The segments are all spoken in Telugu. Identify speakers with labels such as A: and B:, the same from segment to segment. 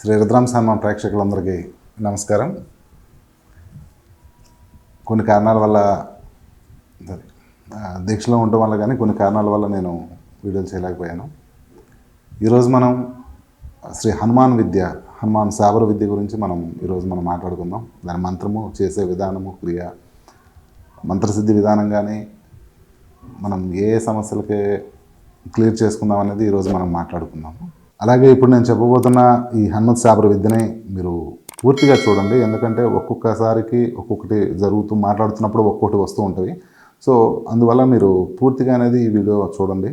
A: శ్రీ రుద్రాం సినిమా ప్రేక్షకులందరికీ నమస్కారం. కొన్ని కారణాల వల్ల దీక్షలో ఉండటం వల్ల కానీ కొన్ని కారణాల వల్ల నేను వీడియోలు చేయలేకపోయాను. ఈరోజు మనం శ్రీ హనుమాన్ విద్య హనుమాన్ సాగర విద్య గురించి మనం ఈరోజు మనం మాట్లాడుకుందాం. దాని మంత్రము చేసే విధానము క్రియ మంత్రసిద్ధి విధానం కానీ మనం ఏ ఏ సమస్యలకి క్లియర్ చేసుకుందాం అనేది ఈరోజు మనం మాట్లాడుకుందాము. అలాగే ఇప్పుడు నేను చెప్పబోతున్న ఈ హనుమత్ శాపర విద్యని మీరు పూర్తిగా చూడండి. ఎందుకంటే ఒక్కొక్కసారికి ఒక్కొక్కటి జరుగుతూ మాట్లాడుతున్నప్పుడు ఒక్కొక్కటి వస్తూ ఉంటుంది. సో అందువల్ల మీరు పూర్తిగా అనేది ఈ వీడియో చూడండి.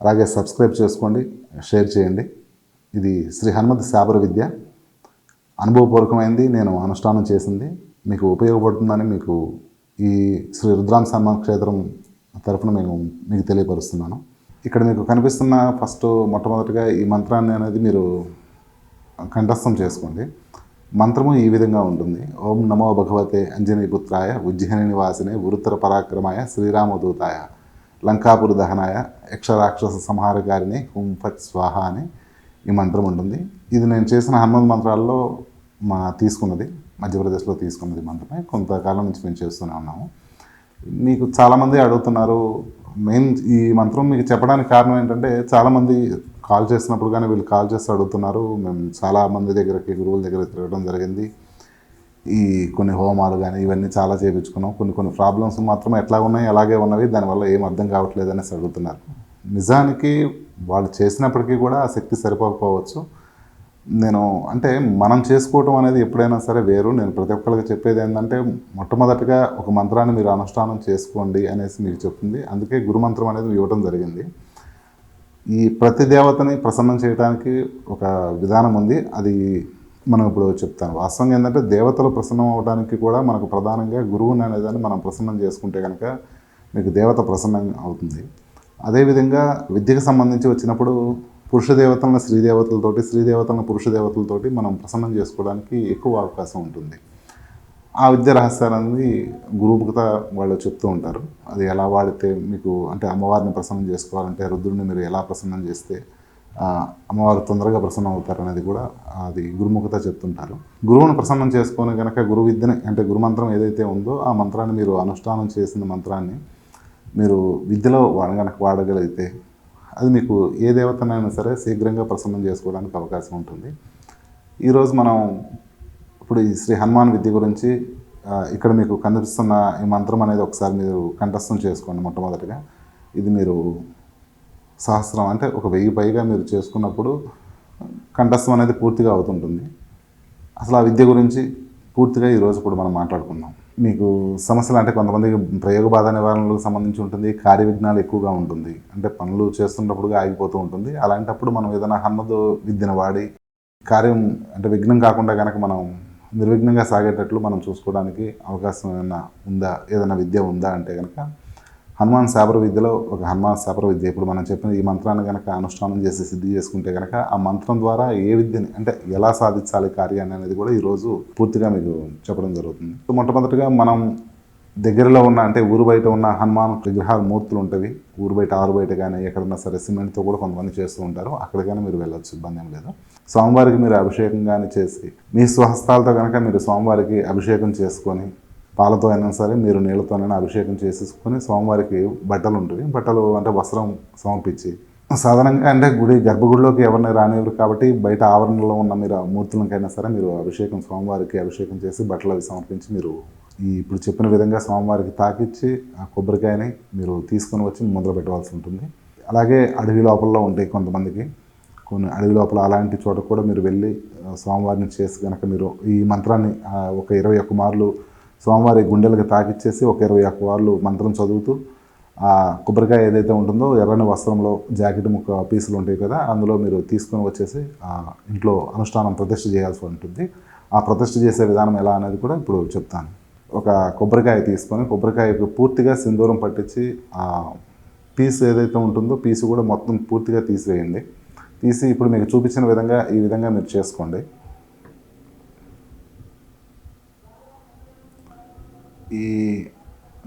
A: అలాగే సబ్స్క్రైబ్ చేసుకోండి షేర్ చేయండి. ఇది శ్రీ హనుమత్ శాపర విద్య. అనుభవపూర్వకమైంది నేను అనుష్ఠానం చేసింది. మీకు ఉపయోగపడుతుందని మీకు ఈ శ్రీ రుద్రాం సన్మాన్ క్షేత్రం తరఫున మేము మీకు తెలియపరుస్తున్నాను. ఇక్కడ మీకు కనిపిస్తున్న ఫస్ట్ మొట్టమొదటిగా ఈ మంత్రాన్ని అనేది మీరు కంఠస్థం చేసుకోండి. మంత్రము ఈ విధంగా ఉంటుంది. ఓం నమో భగవతే అంజనీపుత్రాయ ఉజ్జయిని నివాసినే ఉరుత్తర పరాక్రమాయ శ్రీరామదూతాయ లంకాపుర దహనాయ యక్షరాక్షస సంహారకారిని హుం ఫట్ స్వాహ అని ఈ మంత్రం ఉంటుంది. ఇది నేను చేసిన హనుమంత్ మంత్రాల్లో మా తీసుకున్నది మధ్యప్రదేశ్లో తీసుకున్నది మంత్రమే. కొంతకాలం నుంచి మేము చేస్తూనే ఉన్నాము. మీకు చాలామంది అడుగుతున్నారు మెయిన్ ఈ మంత్రం మీకు చెప్పడానికి కారణం ఏంటంటే చాలామంది కాల్ చేసినప్పుడు కానీ వీళ్ళు కాల్ చేసి అడుగుతున్నారు. మేము చాలా మంది దగ్గరకి గురువుల దగ్గర తిరగడం జరిగింది. ఈ కొన్ని హోమాలు కానీ ఇవన్నీ చాలా చేయించుకున్నాం కొన్ని కొన్ని ప్రాబ్లమ్స్ మాత్రం ఎట్లా ఉన్నాయి అలాగే ఉన్నవి దానివల్ల ఏం అర్థం కావట్లేదు అనేసి అడుగుతున్నారు. నిజానికి వాళ్ళు చేసినప్పటికీ కూడా ఆ శక్తి సరిపోకపోవచ్చు. నేను అంటే మనం చేసుకోవటం అనేది ఎప్పుడైనా సరే వేరు. నేను ప్రతి ఒక్కరికి చెప్పేది ఏంటంటే మొట్టమొదటిగా ఒక మంత్రాన్ని మీరు అనుష్ఠానం చేసుకోండి అనేసి మీకు చెప్తుంది అందుకే గురుమంత్రం అనేది ఇవ్వడం జరిగింది. ఈ ప్రతి దేవతని ప్రసన్నం చేయడానికి ఒక విధానం ఉంది. అది మనం ఇప్పుడు చెప్తాను. వాస్తవంగా ఏంటంటే దేవతలు ప్రసన్నం అవడానికి కూడా మనకు ప్రధానంగా గురువుని అనేదాన్ని మనం ప్రసన్నం చేసుకుంటే కనుక మీకు దేవత ప్రసన్నం అవుతుంది. అదేవిధంగా విద్యకు సంబంధించి వచ్చినప్పుడు పురుష దేవతలను స్త్రీ దేవతలతోటి స్త్రీ దేవతలను పురుష దేవతలతోటి మనం ప్రసన్నం చేసుకోవడానికి ఎక్కువ అవకాశం ఉంటుంది. ఆ విద్య రహస్యాలనేది గురుముఖత వాళ్ళు చెప్తూ ఉంటారు. అది ఎలా వాడితే మీకు అంటే అమ్మవారిని ప్రసన్నం చేసుకోవాలంటే రుద్రుడిని మీరు ఎలా ప్రసన్నం చేస్తే అమ్మవారు తొందరగా ప్రసన్నం అవుతారు అనేది కూడా అది గురుముఖత చెప్తుంటారు. గురువుని ప్రసన్నం చేసుకొని కనుక గురు విద్యని అంటే గురుమంత్రం ఏదైతే ఉందో ఆ మంత్రాన్ని మీరు అనుష్ఠానం చేసిన మంత్రాన్ని మీరు విద్యలో వాడ కనుక వాడగలిగితే అది మీకు ఏ దేవతనైనా సరే శీఘ్రంగా ప్రసన్నం చేసుకోవడానికి అవకాశం ఉంటుంది. ఈరోజు మనం ఇప్పుడు ఈ శ్రీ హనుమాన్ విద్య గురించి ఇక్కడ మీకు కనిపిస్తున్న ఈ మంత్రం అనేది ఒకసారి మీరు కంఠస్థం చేసుకోండి మొట్టమొదటిగా. ఇది మీరు సహస్రం అంటే ఒక వెయ్యి పైగా మీరు చేసుకున్నప్పుడు కంఠస్థం అనేది పూర్తిగా అవుతుంటుంది. అసలు ఆ విద్య గురించి పూర్తిగా ఈరోజు ఇప్పుడు మనం మాట్లాడుకుందాం. మీకు సమస్యలు అంటే కొంతమందికి ప్రయోగ బాధ నివారణలకు సంబంధించి ఉంటుంది కార్య విఘ్నాలు ఎక్కువగా ఉంటుంది. అంటే పనులు చేస్తున్నప్పుడుగా ఆగిపోతూ ఉంటుంది. అలాంటప్పుడు మనం ఏదైనా హన్నదో విద్యను వాడి కార్యం అంటే విఘ్నం కాకుండా కనుక మనం నిర్విఘ్నంగా సాగేటట్లు మనం చూసుకోవడానికి అవకాశం ఏమైనా ఉందా? ఏదైనా విద్య ఉందా అంటే కనుక హనుమాన్ శాపర విద్యలో ఒక హనుమాన్ శాపర విద్య. ఇప్పుడు మనం చెప్పిన ఈ మంత్రాన్ని కనుక అనుష్ఠానం చేసి సిద్ధి చేసుకుంటే కనుక ఆ మంత్రం ద్వారా ఏ విద్యని అంటే ఎలా సాధించాలి కార్యాన్ని అనేది కూడా ఈరోజు పూర్తిగా మీకు చెప్పడం జరుగుతుంది. సో మొట్టమొదటిగా మనం దగ్గరలో ఉన్న అంటే ఊరు బయట ఉన్న హనుమాన్ విగ్రహాల మూర్తులు ఉంటవి. ఊరు బయట ఆరు బయట కానీ ఎక్కడన్నా సరే సిమెంట్తో కూడా కొంతమంది చేస్తూ ఉంటారు. అక్కడికైనా మీరు వెళ్ళొచ్చు ఇబ్బంది ఏం లేదు. స్వామివారికి మీరు అభిషేకం కానీ చేసి మీ స్వహస్తాలతో కనుక మీరు స్వామివారికి అభిషేకం చేసుకొని పాలతో అయినా సరే మీరు నీళ్ళతోనైనా అభిషేకం చేసేసుకొని స్వామివారికి బట్టలు ఉంటుంది బట్టలు అంటే వస్త్రం సమర్పించి. సాధారణంగా అంటే గుడి గర్భగుడిలోకి ఎవరిని రానివ్వరు కాబట్టి బయట ఆవరణలో ఉన్న మీరు మూర్తులకైనా సరే మీరు అభిషేకం స్వామివారికి అభిషేకం చేసి బట్టలు అవి సమర్పించి మీరు ఈ ఇప్పుడు చెప్పిన విధంగా స్వామివారికి తాకిచ్చి ఆ కొబ్బరికాయని మీరు తీసుకొని వచ్చి ముందర పెట్టవలసి ఉంటుంది. అలాగే అడవి లోపల ఉంటాయి కొంతమందికి. కొన్ని అడవి లోపల అలాంటి చోట కూడా మీరు వెళ్ళి స్వామివారిని చేసి కనుక మీరు ఈ మంత్రాన్ని ఒక ఇరవై ఒక్క మార్లు స్వామివారి గుండెలకు తాకిచ్చేసి ఒక ఇరవై ఒక్క వాళ్ళు మంత్రం చదువుతూ ఆ కొబ్బరికాయ ఏదైతే ఉంటుందో ఎర్రని వస్త్రంలో జాకెట్ ముక్క పీసులు ఉంటాయి కదా అందులో మీరు తీసుకొని వచ్చేసి ఆ ఇంట్లో అనుష్ఠానం ప్రతిష్ఠ చేయాల్సి ఉంటుంది. ఆ ప్రతిష్ఠ చేసే విధానం ఎలా అనేది కూడా ఇప్పుడు చెప్తాను. ఒక కొబ్బరికాయ తీసుకొని కొబ్బరికాయకు పూర్తిగా సింధూరం పట్టించి ఆ పీస్ ఏదైతే ఉంటుందో పీసు కూడా మొత్తం పూర్తిగా తీసివేయండి. తీసి ఇప్పుడు మీకు చూపించిన విధంగా ఈ విధంగా మీరు చేసుకోండి.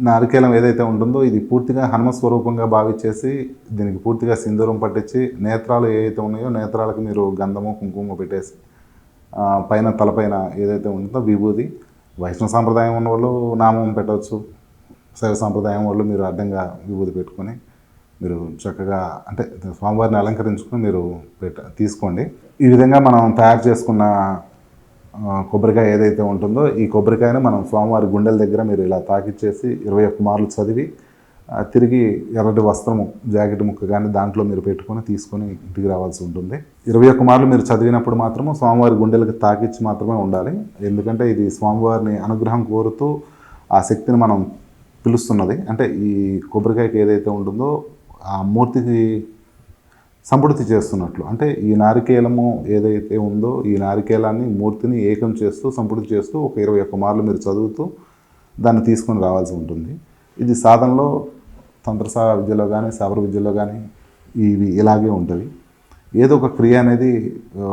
A: నారికేలం ఏదైతే ఉంటుందో ఇది పూర్తిగా హనుమ స్వరూపంగా భావించేసి దీనికి పూర్తిగా సింధూరం పట్టించి నేత్రాలు ఏవైతే ఉన్నాయో నేత్రాలకు మీరు గంధము కుంకుమ పెట్టేసి పైన తలపైన ఏదైతే ఉంటుందో విభూది వైష్ణవ సాంప్రదాయం ఉన్న వాళ్ళు నామం పెట్టవచ్చు. శైవ సాంప్రదాయం వాళ్ళు మీరు అడ్డంగా విభూది పెట్టుకొని మీరు చక్కగా అంటే స్వామివారిని అలంకరించుకొని మీరు పెట్ట తీసుకోండి. ఈ విధంగా మనం తయారు చేసుకున్న కొబ్బరికాయ ఏదైతే ఉంటుందో ఈ కొబ్బరికాయను మనం స్వామివారి గుండెల దగ్గర మీరు ఇలా తాకిచ్చేసి ఇరవై ఒక్క మార్లు చదివి తిరిగి ఎర్రటి వస్త్రము జాకెట్ ముక్క కానీ దాంట్లో మీరు పెట్టుకొని తీసుకొని ఇంటికి రావాల్సి ఉంటుంది. ఇరవై ఒక్క మార్లు మీరు చదివినప్పుడు మాత్రము స్వామివారి గుండెలకు తాకిచ్చి మాత్రమే ఉండాలి. ఎందుకంటే ఇది స్వామివారిని అనుగ్రహం కోరుతూ ఆ శక్తిని మనం పిలుస్తున్నది. అంటే ఈ కొబ్బరికాయకి ఏదైతే ఉంటుందో ఆ మూర్తికి సంపృప్తి చేస్తున్నట్లు. అంటే ఈ నారికేలము ఏదైతే ఉందో ఈ నారికేలాన్ని మూర్తిని ఏకం చేస్తూ సంపృప్తి చేస్తూ ఒక ఇరవై ఒక్క మార్లు మీరు చదువుతూ దాన్ని తీసుకొని రావాల్సి ఉంటుంది. ఇది సాధనలో తంత్రసా విద్యలో కానీ శాబర విద్యలో కానీ ఇవి ఇలాగే ఉంటుంది ఏదో ఒక క్రియ అనేది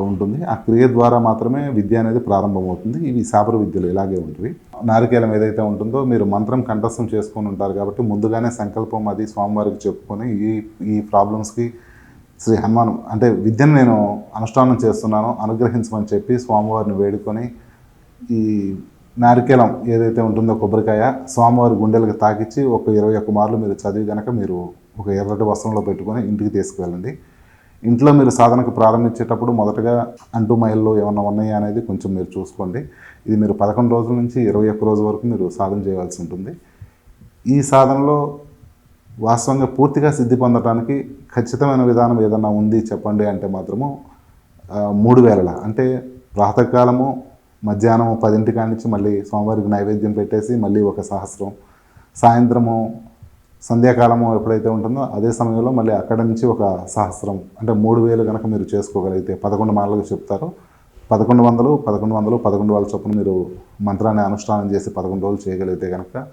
A: ఉంటుంది. ఆ క్రియ ద్వారా మాత్రమే విద్య అనేది ప్రారంభమవుతుంది. ఇవి శాబర విద్యలు ఇలాగే ఉంటుంది నారికేలం ఏదైతే ఉంటుందో మీరు మంత్రం కంఠస్థం చేసుకొని ఉంటారు కాబట్టి ముందుగానే సంకల్పం అది స్వామివారికి చెప్పుకొని ఈ ఈ ప్రాబ్లమ్స్కి శ్రీ హనుమాన్ అంటే విద్యను నేను అనుష్ఠానం చేస్తున్నాను అనుగ్రహించమని చెప్పి స్వామివారిని వేడుకొని ఈ నారికేలం ఏదైతే ఉంటుందో కొబ్బరికాయ స్వామివారి గుండెలకు తాకిచ్చి ఒక ఇరవై ఒక్క మార్లు మీరు చదివి కనుక మీరు ఒక ఎర్రటి వస్త్రంలో పెట్టుకొని ఇంటికి తీసుకువెళ్ళండి. ఇంట్లో మీరు సాధనకు ప్రారంభించేటప్పుడు మొదటగా అంటు మైల్లో ఏమైనా ఉన్నాయా అనేది కొంచెం మీరు చూసుకోండి. ఇది మీరు పదకొండు రోజుల నుంచి ఇరవై ఒక్క రోజు వరకు మీరు సాధన చేయవలసి ఉంటుంది. ఈ సాధనలో వాస్తవంగా పూర్తిగా సిద్ధి పొందడానికి ఖచ్చితమైన విధానం ఏదన్నా ఉంది చెప్పండి అంటే మాత్రము మూడు వేళల. అంటే ప్రాతకాలము మధ్యాహ్నం పదింటి కాడి నుంచి మళ్ళీ స్వామివారికి నైవేద్యం పెట్టేసి మళ్ళీ ఒక సహస్రం. సాయంత్రము సంధ్యాకాలము ఎప్పుడైతే ఉంటుందో అదే సమయంలో మళ్ళీ అక్కడ నుంచి ఒక సహస్రం. అంటే మూడు వేలు కనుక మీరు చేసుకోగలిగితే పదకొండు మాటలకు చెప్తారు. పదకొండు వందలు పదకొండు వందలు పదకొండు వాళ్ళ చొప్పున మీరు మంత్రాన్ని అనుష్ఠానం చేసి పదకొండు రోజులు చేయగలిగితే కనుక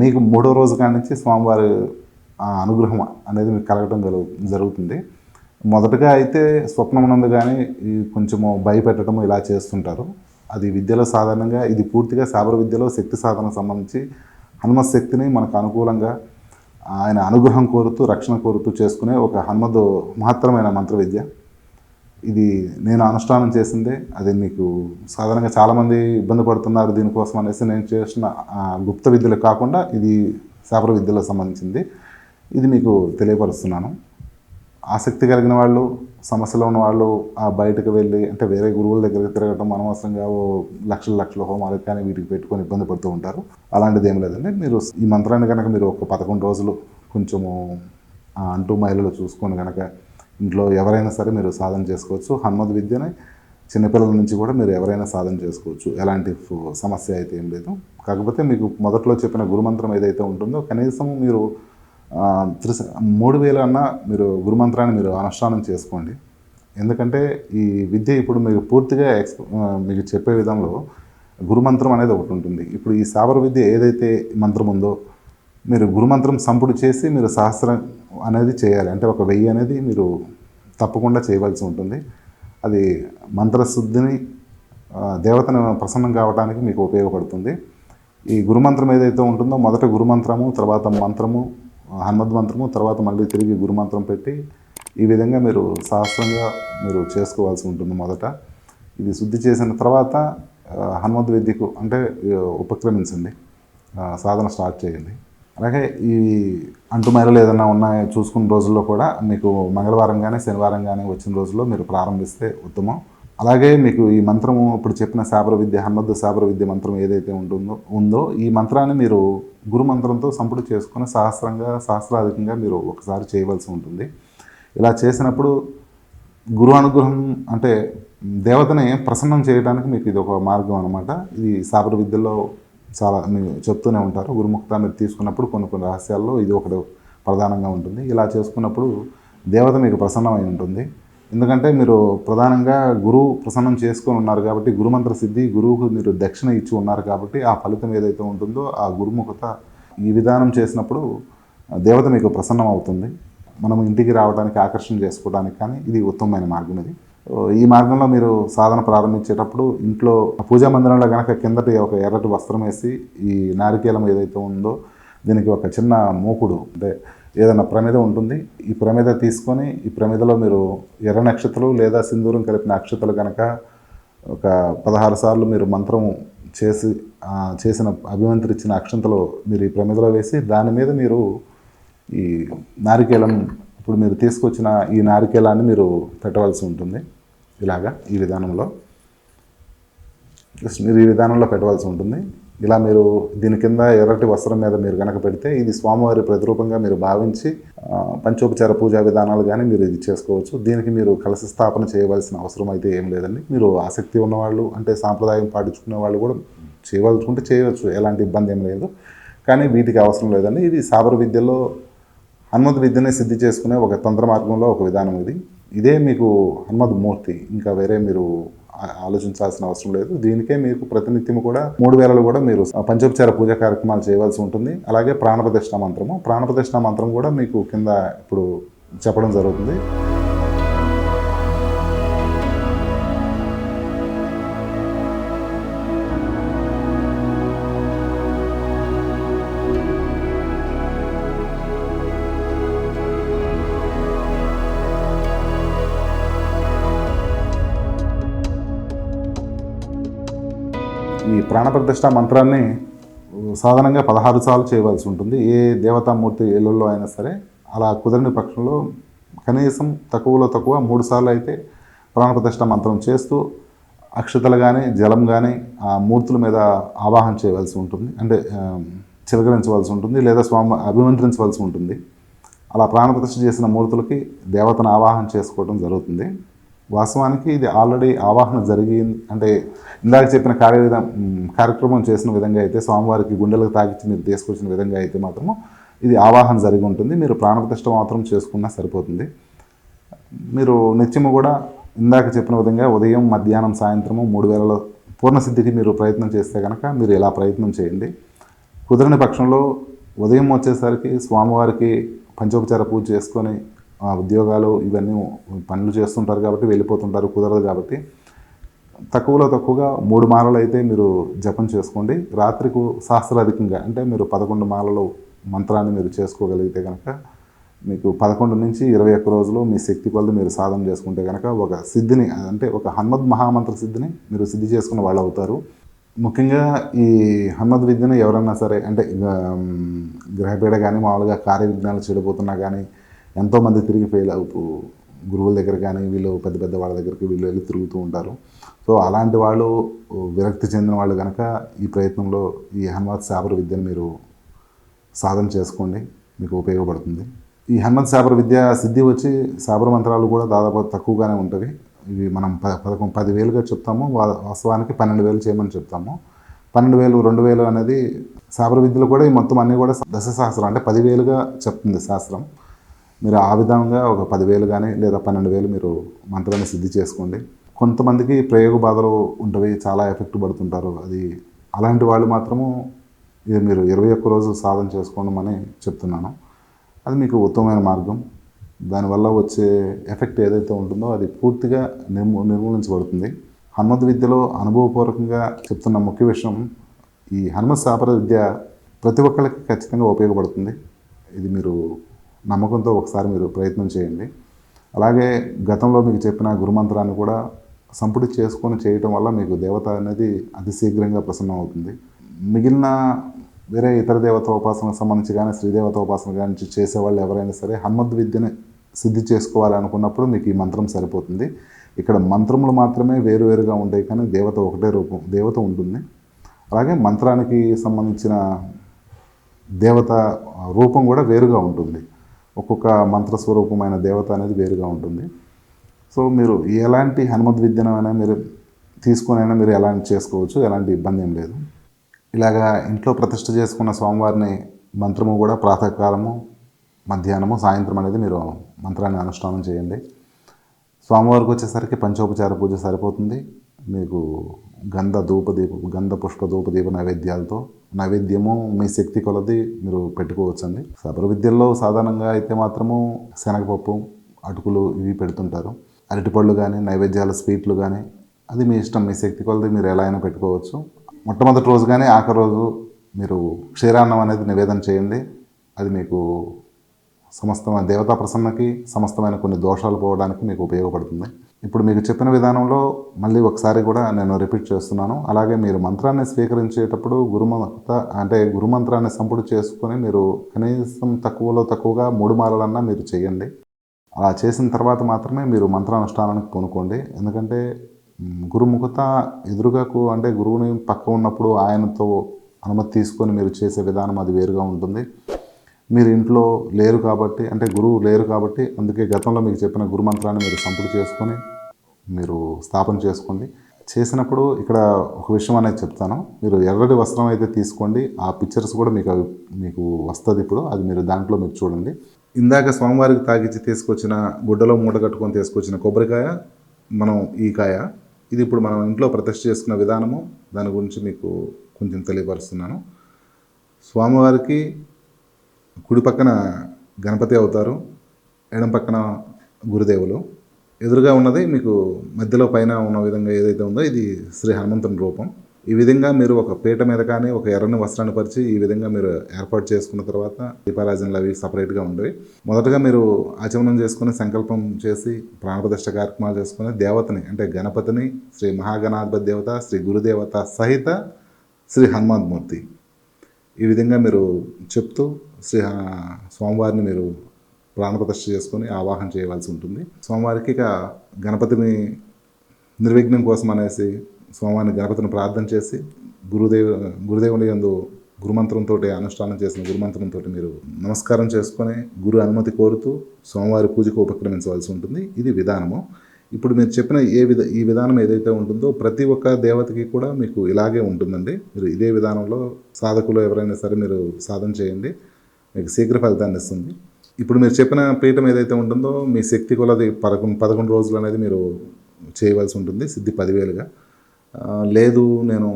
A: మీకు మూడో రోజు కాడి నుంచి స్వామివారి ఆ అనుగ్రహం అనేది మీకు కలగటం జరుగుతుంది. మొదటగా అయితే స్వప్నమునందు కానీ ఈ కొంచెము భయపెట్టడము ఇలా చేస్తుంటారు. అది విద్యలో సాధారణంగా ఇది పూర్తిగా శాబర విద్యలో శక్తి సాధన సంబంధించి హనుమత్ శక్తిని మనకు అనుకూలంగా ఆయన అనుగ్రహం కోరుతూ రక్షణ కోరుతూ చేసుకునే ఒక హనుమద్ మహత్తరమైన మంత్ర విద్య ఇది నేను అనుష్ఠానం చేసిందే. అది మీకు సాధారణంగా చాలామంది ఇబ్బంది పడుతున్నారు దీనికోసం అనేసి నేను చేసిన గుప్త విద్యలు కాకుండా ఇది శాపర విద్యలకు సంబంధించింది. ఇది మీకు తెలియపరుస్తున్నాను. ఆసక్తి కలిగిన వాళ్ళు సమస్యలో ఉన్న వాళ్ళు ఆ బయటకు వెళ్ళి అంటే వేరే గురువుల దగ్గరికి తిరగటం అనవసరంగా ఓ లక్షల లక్షల హోమాలు కానీ వీటికి పెట్టుకొని ఇబ్బంది పడుతూ ఉంటారు. అలాంటిది ఏం లేదండి. మీరు ఈ మంత్రాన్ని కనుక మీరు ఒక పదకొండు రోజులు కొంచెము అంటూ మహిళలు చూసుకొని కనుక ఇంట్లో ఎవరైనా సరే మీరు సాధన చేసుకోవచ్చు. హనుమద్ విద్యని చిన్నపిల్లల నుంచి కూడా మీరు ఎవరైనా సాధన చేసుకోవచ్చు. ఎలాంటి సమస్య అయితే ఏం లేదు. కాకపోతే మీకు మొదట్లో చెప్పిన గురుమంత్రం ఏదైతే ఉంటుందో కనీసం మీరు త్రిశ త్రిస మూడు వేలు అన్నా మీరు గురుమంత్రాన్ని మీరు అనుష్ఠానం చేసుకోండి. ఎందుకంటే ఈ విద్య ఇప్పుడు మీకు పూర్తిగా ఎక్స్ మీకు చెప్పే విధంలో గురుమంత్రం అనేది ఒకటి ఉంటుంది. ఇప్పుడు ఈ సాబర విద్య ఏదైతే మంత్రం ఉందో మీరు గురుమంత్రం సంపుడు చేసి మీరు సహస్రం అనేది చేయాలి. అంటే ఒక వెయ్యి అనేది మీరు తప్పకుండా చేయవలసి ఉంటుంది. అది మంత్రశుద్ధిని దేవతను ప్రసన్నం కావడానికి మీకు ఉపయోగపడుతుంది. ఈ గురుమంత్రం ఏదైతే ఉంటుందో మొదట గురుమంత్రము తర్వాత మంత్రము హనుమద్ మంత్రము తర్వాత మళ్ళీ తిరిగి గురుమంత్రం పెట్టి ఈ విధంగా మీరు సహస్రంగా మీరు చేసుకోవాల్సి ఉంటుంది మొదట. ఇది శుద్ధి చేసిన తర్వాత హనుమద్ విద్యకు అంటే ఉపక్రమించండి. సాధన స్టార్ట్ చేయండి. అలాగే ఈ అంటుమైరలు ఏదైనా ఉన్నాయో చూసుకున్న రోజుల్లో కూడా మీకు మంగళవారం కానీ శనివారం కానీ వచ్చిన రోజుల్లో మీరు ప్రారంభిస్తే ఉత్తమం. అలాగే మీకు ఈ మంత్రము ఇప్పుడు చెప్పిన శాబర విద్య హనుమద్ శాబర విద్య మంత్రం ఏదైతే ఉంటుందో ఉందో ఈ మంత్రాన్ని మీరు గురు మంత్రంతో సంపుడు చేసుకుని సహస్రంగా సహస్రాధికంగా మీరు ఒకసారి చేయవలసి ఉంటుంది. ఇలా చేసినప్పుడు గురు అనుగ్రహం అంటే దేవతని ప్రసన్నం చేయడానికి మీకు ఇది ఒక మార్గం అనమాట ఇది శాబర విద్యలో చాలా మీరు చెప్తూనే ఉంటారు. గురుముక్త మీరు తీసుకున్నప్పుడు కొన్ని కొన్ని రహస్యాల్లో ఇది ఒకటి ప్రధానంగా ఉంటుంది. ఇలా చేసుకున్నప్పుడు దేవత మీకు ప్రసన్నమై ఉంటుంది. ఎందుకంటే మీరు ప్రధానంగా గురువు ప్రసన్నం చేసుకొని ఉన్నారు కాబట్టి గురుమంత్ర సిద్ధి గురువుకు మీరు దక్షిణ ఇచ్చి ఉన్నారు కాబట్టి ఆ ఫలితం ఏదైతే ఉంటుందో ఆ గురుముఖత ఈ విధానం చేసినప్పుడు దేవత మీకు ప్రసన్నం అవుతుంది. మనం ఇంటికి రావడానికి ఆకర్షణ చేసుకోవడానికి కానీ ఇది ఉత్తమమైన మార్గం ఇది. ఈ మార్గంలో మీరు సాధన ప్రారంభించేటప్పుడు ఇంట్లో పూజా మందిరంలో కనుక కిందటి ఒక ఎర్రటి వస్త్రం వేసి ఈ నారికేలం ఏదైతే ఉందో దీనికి ఒక చిన్న మూకుడు అంటే ఏదైనా ప్రమేదం ఉంటుంది ఈ ప్రమేద తీసుకొని ఈ ప్రమేదలో మీరు ఎర్ర నక్షత్రాలు లేదా సింధూరం కలిపిన నక్షత్రాలు కనుక ఒక పదహారు సార్లు మీరు మంత్రం చేసి చేసిన చేసిన అభిమంత్రిచ్చిన అక్షంతలో మీరు ఈ ప్రమిదలో వేసి దాని మీద మీరు ఈ నారికేలం ఇప్పుడు మీరు తీసుకొచ్చిన ఈ నారికేలాన్ని మీరు పెట్టవలసి ఉంటుంది. ఇలాగా ఈ విధానంలో. జస్ట్ మీరు ఈ విధానంలో పెట్టవలసి ఉంటుంది. ఇలా మీరు దీని కింద ఎర్రటి వస్త్రం మీద మీరు కనుక పెడితే ఇది స్వామివారి ప్రతిరూపంగా మీరు భావించి పంచోపచార పూజా విధానాలు కానీ మీరు ఇది చేసుకోవచ్చు. దీనికి మీరు కలశ స్థాపన చేయవలసిన అవసరం అయితే ఏం లేదండి. మీరు ఆసక్తి ఉన్నవాళ్ళు అంటే సాంప్రదాయం పాటించుకునే వాళ్ళు కూడా చేయవలసుకుంటే చేయవచ్చు. ఎలాంటి ఇబ్బంది ఏం లేదు. కానీ వీటికి అవసరం లేదండి. ఇది సాబర విద్యలో హనుమత్ విద్యని సిద్ధి చేసుకునే ఒక తంత్ర మార్గంలో ఒక విధానం ఇది. ఇదే మీకు హనుమద్ మూర్తి. ఇంకా వేరే మీరు ఆలోచించాల్సిన అవసరం లేదు. దీనికే మీకు ప్రతినిత్యం కూడా మూడు వేలలో కూడా మీరు పంచోపచార పూజ కార్యక్రమాలు చేయవలసి ఉంటుంది. అలాగే ప్రాణప్రతిష్ఠ మంత్రము. ప్రాణప్రతిష్ఠ మంత్రం కూడా మీకు కింద ఇప్పుడు చెప్పడం జరుగుతుంది. ఈ ప్రాణప్రతిష్ఠ మంత్రాన్ని సాధారణంగా పదహారు సార్లు చేయవలసి ఉంటుంది. ఏ దేవతామూర్తి ఏళ్ళల్లో అయినా సరే అలా కుదరని పక్షంలో కనీసం తక్కువలో తక్కువ మూడు సార్లు అయితే ప్రాణప్రతిష్ట మంత్రం చేస్తూ అక్షతలు కానీ జలం కానీ ఆ మూర్తుల మీద ఆవాహన చేయవలసి ఉంటుంది. అంటే చిలకరించవలసి ఉంటుంది లేదా స్వామి అభిమంత్రించవలసి ఉంటుంది. అలా ప్రాణప్రతిష్ఠ చేసిన మూర్తులకి దేవతను ఆవాహన చేసుకోవడం జరుగుతుంది. వాస్తవానికి ఇది ఆల్రెడీ ఆవాహన జరిగింది అంటే ఇందాక చెప్పిన కార్యవిధ కార్యక్రమం చేసిన విధంగా అయితే స్వామివారికి గుండెలకు తాకిచ్చి మీరు తీసుకొచ్చిన విధంగా అయితే మాత్రము ఇది ఆవాహన జరిగి ఉంటుంది. మీరు ప్రాణప్రతిష్ట మాత్రం చేసుకున్నా సరిపోతుంది. మీరు నిత్యము కూడా ఇందాక చెప్పిన విధంగా ఉదయం మధ్యాహ్నం సాయంత్రము మూడు వేలలో పూర్ణసిద్ధికి మీరు ప్రయత్నం చేస్తే కనుక మీరు ఇలా ప్రయత్నం చేయండి. కుదరని పక్షంలో ఉదయం వచ్చేసరికి స్వామివారికి పంచోపచార పూజ చేసుకొని ఉద్యోగాలు ఇవన్నీ పనులు చేస్తుంటారు కాబట్టి వెళ్ళిపోతుంటారు కుదరదు కాబట్టి. తక్కువలో తక్కువగా మూడు మాలలు అయితే మీరు జపం చేసుకోండి. రాత్రికి సహస్రాధికంగా అంటే మీరు పదకొండు మాలలు మంత్రాన్ని మీరు చేసుకోగలిగితే కనుక మీకు పదకొండు నుంచి ఇరవై ఒక్క రోజులు మీ శక్తి కొలది మీరు సాధన చేసుకుంటే కనుక ఒక సిద్ధిని అంటే ఒక హన్మద్ మహామంత్ర సిద్ధిని మీరు సిద్ధి చేసుకున్న వాళ్ళు అవుతారు. ముఖ్యంగా ఈ హన్మద్ విద్యను ఎవరన్నా సరే అంటే గ్రహపీడ కానీ మామూలుగా కార్య విఘ్నాలు చెడిపోతున్నా కానీ ఎంతోమంది తిరిగి ఫెయిల్ అవుతూ గురువుల దగ్గర కానీ వీళ్ళు పెద్ద పెద్ద వాళ్ళ దగ్గరికి వీళ్ళు వెళ్ళి తిరుగుతూ ఉంటారు. సో అలాంటి వాళ్ళు విరక్తి చెందిన వాళ్ళు కనుక ఈ ప్రయత్నంలో ఈ హనుమత్ శాపర విద్యను మీరు సాధన చేసుకోండి. మీకు ఉపయోగపడుతుంది. ఈ హనుమత్ శాపర విద్య సిద్ధి వచ్చి శాపర మంత్రాలు కూడా దాదాపు తక్కువగానే ఉంటుంది ఇవి మనం ప పదకొండు పదివేలుగా చెప్తాము. వా- వాస్తవానికి పన్నెండు వేలు చేయమని చెప్తాము. పన్నెండు వేలు రెండు వేలు అనేది శాపర విద్యలో కూడా ఈ మొత్తం అన్నీ కూడా దశ శాస్త్రం అంటే పదివేలుగా చెప్తుంది శాస్త్రం. మీరు ఆ విధంగా ఒక పదివేలు కానీ లేదా పన్నెండు వేలు మీరు మంత్రాన్ని సిద్ధి చేసుకోండి. కొంతమందికి ప్రయోగ బాధలు ఉంటవి చాలా ఎఫెక్ట్ పడుతుంటారు. అది అలాంటి వాళ్ళు మాత్రము ఇది మీరు ఇరవై ఒక్క రోజు సాధన చేసుకోవడమని చెప్తున్నాను. అది మీకు ఉత్తమమైన మార్గం. దానివల్ల వచ్చే ఎఫెక్ట్ ఏదైతే ఉంటుందో అది పూర్తిగా నిర్మూ నిర్మూలించబడుతుంది. హనుమత్ విద్యలో అనుభవపూర్వకంగా చెప్తున్న ముఖ్య విషయం ఈ హనుమత్ సాపర విద్య ప్రతి ఒక్కరికి ఖచ్చితంగా ఉపయోగపడుతుంది. ఇది మీరు నమ్మకంతో ఒకసారి మీరు ప్రయత్నం చేయండి. అలాగే గతంలో మీకు చెప్పిన గురుమంత్రాన్ని కూడా సంపుటి చేసుకొని చేయటం వల్ల మీకు దేవత అనేది అతి శీఘ్రంగా ప్రసన్నం అవుతుంది మిగిలిన వేరే ఇతర దేవత ఉపాసనకు సంబంధించి కానీ శ్రీదేవత ఉపాసన కానీ చేసేవాళ్ళు ఎవరైనా సరే హనుమద్ విద్యని సిద్ధి చేసుకోవాలి అనుకున్నప్పుడు మీకు ఈ మంత్రం సరిపోతుంది. ఇక్కడ మంత్రములు మాత్రమే వేరువేరుగా ఉంటాయి కానీ దేవత ఒకటే రూపం దేవత ఉంటుంది. అలాగే మంత్రానికి సంబంధించిన దేవత రూపం కూడా వేరుగా ఉంటుంది. ఒక్కొక్క మంత్ర స్వరూపమైన దేవత అనేది వేరుగా ఉంటుంది. సో మీరు ఎలాంటి హనుమద్ విద్యనైనా మీరు తీసుకునైనా మీరు ఎలాంటి చేసుకోవచ్చు ఎలాంటి ఇబ్బంది ఏం లేదు. ఇలాగా ఇంట్లో ప్రతిష్ట చేసుకున్న స్వామివారిని మంత్రము కూడా ప్రాతకాలము మధ్యాహ్నము సాయంత్రం అనేది మీరు మంత్రాన్ని అనుష్ఠానం చేయండి. స్వామివారికి వచ్చేసరికి పంచోపచార పూజ సరిపోతుంది. మీకు గంధ ధూపదీప గంధ పుష్ప ధూపదీప నైవేద్యాలతో నైవేద్యము మీ శక్తి కొలది మీరు పెట్టుకోవచ్చండి. సబర విద్యల్లో సాధారణంగా అయితే మాత్రము శనగపప్పు అటుకులు ఇవి పెడుతుంటారు. అరటిపళ్ళు కానీ నైవేద్యాల స్వీట్లు కానీ అది మీ ఇష్టం మీ శక్తి కొలది మీరు ఎలా అయినా పెట్టుకోవచ్చు. మొట్టమొదటి రోజు కానీ ఆఖరి రోజు మీరు క్షీరాన్నం అనేది నివేదన చేయండి. అది మీకు సమస్తమైన దేవతా ప్రసన్నకి సమస్తమైన కొన్ని దోషాలు పోవడానికి మీకు ఉపయోగపడుతుంది. ఇప్పుడు మీకు చెప్పిన విధానంలో మళ్ళీ ఒకసారి కూడా నేను రిపీట్ చేస్తున్నాను. అలాగే మీరు మంత్రాన్ని స్వీకరించేటప్పుడు గురుమంత అంటే గురుమంత్రాన్ని సంపుడు చేసుకొని మీరు కనీసం తక్కువలో తక్కువగా మూడు మాలలన్నా మీరు చేయండి. అలా చేసిన తర్వాత మాత్రమే మీరు మంత్రానుష్ఠానానికి పూనుకోండి. ఎందుకంటే గురుముఖత ఎదురుగాకు అంటే గురువుని పక్క ఉన్నప్పుడు ఆయనతో అనుమతి తీసుకొని మీరు చేసే విధానం అది వేరుగా ఉంటుంది. మీరు ఇంట్లో లేరు కాబట్టి అంటే గురువు లేరు కాబట్టి అందుకే గతంలో మీకు చెప్పిన గురుమంత్రాన్ని మీరు సంపుడు చేసుకొని మీరు స్థాపన చేసుకోండి. చేసినప్పుడు ఇక్కడ ఒక విషయం అనేది చెప్తాను. మీరు ఎర్రటి వస్త్రం అయితే తీసుకోండి. ఆ పిక్చర్స్ కూడా మీకు అవి మీకు వస్తుంది ఇప్పుడు. అది మీరు దాంట్లో మీరు చూడండి. ఇందాక స్వామివారికి తాగిచ్చి తీసుకొచ్చిన గుడ్డలో మూట కట్టుకొని తీసుకొచ్చిన కొబ్బరికాయ మనం ఈ కాయ ఇది ఇప్పుడు మనం ఇంట్లో ప్రతిష్ఠ చేసుకున్న విధానము. దాని గురించి మీకు కొంచెం తెలియపరుస్తున్నాను. స్వామివారికి కుడి పక్కన గణపతి అవుతారు ఎడం పక్కన గురుదేవులు. ఎదురుగా ఉన్నది మీకు మధ్యలో పైన ఉన్న విధంగా ఏదైతే ఉందో ఇది శ్రీ హనుమంతుని రూపం. ఈ విధంగా మీరు ఒక పీట మీద కానీ ఒక ఎర్రని వస్త్రాన్ని పరిచి ఈ విధంగా మీరు ఏర్పాటు చేసుకున్న తర్వాత దీపారాజనలు అవి సపరేట్గా ఉండేవి మొదటగా మీరు ఆచమనం చేసుకుని సంకల్పం చేసి ప్రాణప్రతిష్ఠ కార్యక్రమాలు చేసుకుని దేవతని అంటే గణపతిని శ్రీ మహాగణాధిపతి దేవత శ్రీ గురుదేవత సహిత శ్రీ హనుమంతమూర్తి ఈ విధంగా మీరు చెప్తూ శ్రీ స్వామివారిని మీరు ప్రాణప్రతిష్ఠ చేసుకొని ఆవాహన చేయవలసి ఉంటుంది. స్వామివారికి ఇక గణపతిని నిర్విఘ్నం కోసం అనేసి స్వామివారిని గణపతిని ప్రార్థన చేసి గురుదేవ గురుదేవుని యందు గురుమంత్రంతో అనుష్ఠానం చేసిన గురుమంత్రంతో మీరు నమస్కారం చేసుకొని గురు అనుమతి కోరుతూ స్వామివారి పూజకు ఉపక్రమించవలసి ఉంటుంది. ఇది విధానము. ఇప్పుడు మీరు చెప్పిన ఏ విధ ఈ విధానం ఏదైతే ఉంటుందో ప్రతి ఒక్క దేవతకి కూడా మీకు ఇలాగే ఉంటుందండి. మీరు ఇదే విధానంలో సాధకులు ఎవరైనా సరే మీరు సాధన చేయండి. మీకు శీఘ్ర ఫలితాన్ని ఇస్తుంది. ఇప్పుడు మీరు చెప్పిన పీఠం ఏదైతే ఉంటుందో మీ శక్తి కొలది పదకొండు పదకొండు రోజులు అనేది మీరు చేయవలసి ఉంటుంది సిద్ధి పదివేలుగా. లేదు నేను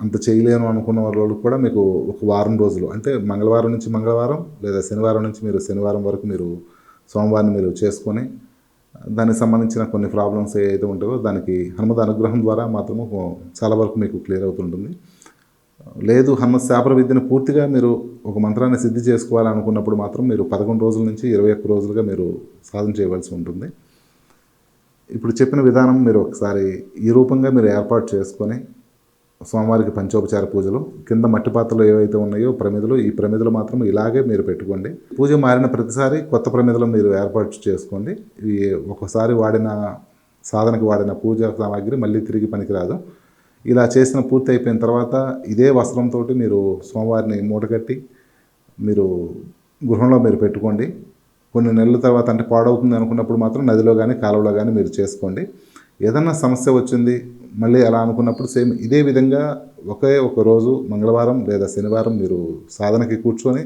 A: అంత చేయలేను అనుకున్న వాళ్ళు కూడా మీకు ఒక వారం రోజులు అంటే మంగళవారం నుంచి మంగళవారం లేదా శనివారం నుంచి మీరు శనివారం వరకు మీరు సోమవారం మీరు చేసుకొని దానికి సంబంధించిన కొన్ని ప్రాబ్లమ్స్ ఏవైతే ఉంటాయో దానికి హనుమద్ అనుగ్రహం ద్వారా మాత్రము చాలా వరకు మీకు క్లియర్ అవుతుంటుంది. లేదు హనుమత్ శాపర విద్యను పూర్తిగా మీరు ఒక మంత్రాన్ని సిద్ధి చేసుకోవాలనుకున్నప్పుడు మాత్రం మీరు పదకొండు రోజుల నుంచి ఇరవై ఒక్క రోజులుగా మీరు సాధన చేయవలసి ఉంటుంది. ఇప్పుడు చెప్పిన విధానం మీరు ఒకసారి ఈ రూపంగా మీరు ఏర్పాటు చేసుకొని స్వామివారికి పంచోపచార పూజలు కింద మట్టి పాత్రలు ఏవైతే ఉన్నాయో ప్రమిదలు ఈ ప్రమిదలు మాత్రం ఇలాగే మీరు పెట్టుకోండి. పూజ మారిన ప్రతిసారి కొత్త ప్రమిదలు మీరు ఏర్పాటు చేసుకోండి. ఒకసారి వాడిన సాధనకు వాడిన పూజా సామాగ్రి మళ్ళీ తిరిగి పనికిరాదు. ఇలా చేసిన పూర్తి అయిపోయిన తర్వాత ఇదే వస్త్రంతో మీరు సోమవారిని మూటగట్టి మీరు గృహంలో మీరు పెట్టుకోండి. కొన్ని నెలల తర్వాత అంటే పాడవుతుంది అనుకున్నప్పుడు మాత్రం నదిలో కానీ కాలువలో కానీ మీరు చేసుకోండి. ఏదన్నా సమస్య వచ్చింది మళ్ళీ అలా అనుకున్నప్పుడు సేమ్ ఇదే విధంగా ఒకే ఒక రోజు మంగళవారం లేదా శనివారం మీరు సాధనకి కూర్చొని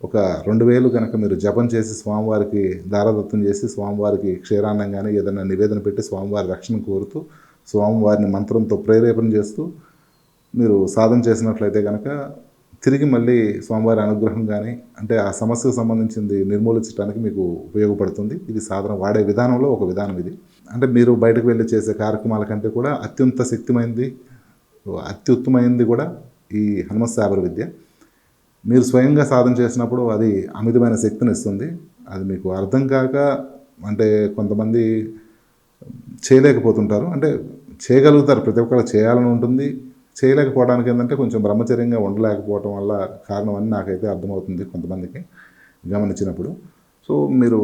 A: ఒక రెండు వేలు కనుక మీరు జపం చేసి స్వామివారికి దారదత్తం చేసి స్వామివారికి క్షీరాన్నం కానీ ఏదైనా నివేదన పెట్టి స్వామివారి రక్షణ కోరుతూ స్వామివారిని మంత్రంతో ప్రేరేపణ చేస్తూ మీరు సాధన చేసినట్లయితే కనుక తిరిగి మళ్ళీ స్వామివారి అనుగ్రహం కానీ అంటే ఆ సమస్యకు సంబంధించింది నిర్మూలించడానికి మీకు ఉపయోగపడుతుంది. ఇది సాధన వాడే విధానంలో ఒక విధానం ఇది. అంటే మీరు బయటకు వెళ్ళి చేసే కార్యక్రమాల కంటే కూడా అత్యంత శక్తిమైంది అత్యుత్తమైంది కూడా ఈ హనుమత్సాగర విద్య. మీరు స్వయంగా సాధన చేసినప్పుడు అది అమితమైన శక్తిని ఇస్తుంది. అది మీకు అర్థం కాక అంటే కొంతమంది చేయలేకపోతుంటారు. అంటే చేయగలుగుతారు. ప్రతి ఒక్కరు చేయాలని ఉంటుంది. చేయలేకపోవడానికి ఏంటంటే కొంచెం బ్రహ్మచర్యంగా ఉండలేకపోవడం వల్ల కారణం అని నాకైతే అర్థమవుతుంది కొంతమందికి గమనించినప్పుడు. సో మీరు